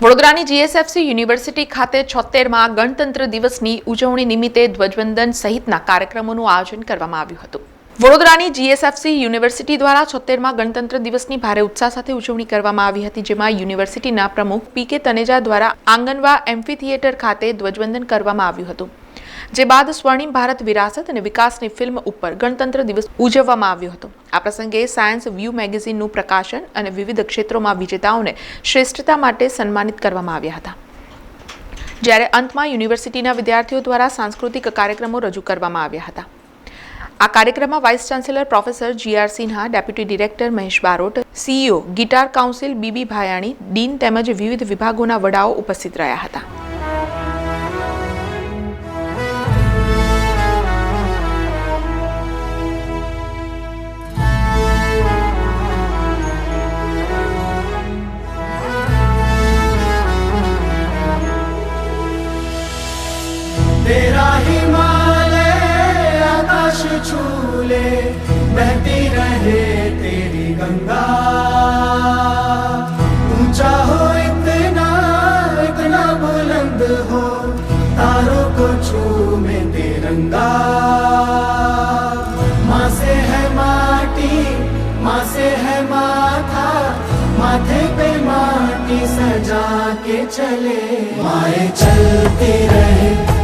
વડોદરાની GSFC university ખાતે છોતેરમાં ગણતંત્ર દિવસની ઉજવણી નિમિત્તે ધ્વજવંદન સહિતના કાર્યક્રમોનું આયોજન કરવામાં આવ્યું હતું. વડોદરાની જીએસએફસી યુનિવર્સિટી દ્વારા છોતેરમાં ગણતંત્ર દિવસની ભારે ઉત્સાહ સાથે ઉજવણી કરવામાં આવી હતી, જેમાં યુનિવર્સિટીના પ્રમુખ પી કે તનેજા દ્વારા આંગણવા એમ્ફી થિયેટર ખાતે ધ્વજવંદન કરવામાં આવ્યું હતું. જે બાદ સ્વર્ણિમ ભારત વિરાસત અને વિકાસની ફિલ્મ ઉપર ગણતંત્ર દિવસ ઉજવવામાં આવ્યો હતો. આ પ્રસંગે સાયન્સ વ્યૂ મેગેઝિનનું પ્રકાશન અને વિવિધ ક્ષેત્રોમાં વિજેતાઓને શ્રેષ્ઠતા માટે સન્માનિત કરવામાં આવ્યા હતા. જ્યારે અંતમાં યુનિવર્સિટીના વિદ્યાર્થીઓ દ્વારા સાંસ્કૃતિક કાર્યક્રમો રજૂ કરવામાં આવ્યા હતા. આ કાર્યક્રમમાં vice chancellor professor GR Sinha, deputy director Mahesh Barot, CEO guitar council BB Bhayani, dean તેમજ વિવિધ વિભાગોના વડાઓ ઉપસ્થિત રહ્યા હતા. तेरा हिमालय आकाश छूले बहती रहे तेरी गंगा ऊंचा हो इतना इतना बुलंद हो तारों को छूमे तिरंगा माँ से है माटी माँ से है माथा माथे पे माटी सजा के चले माए चलती रहे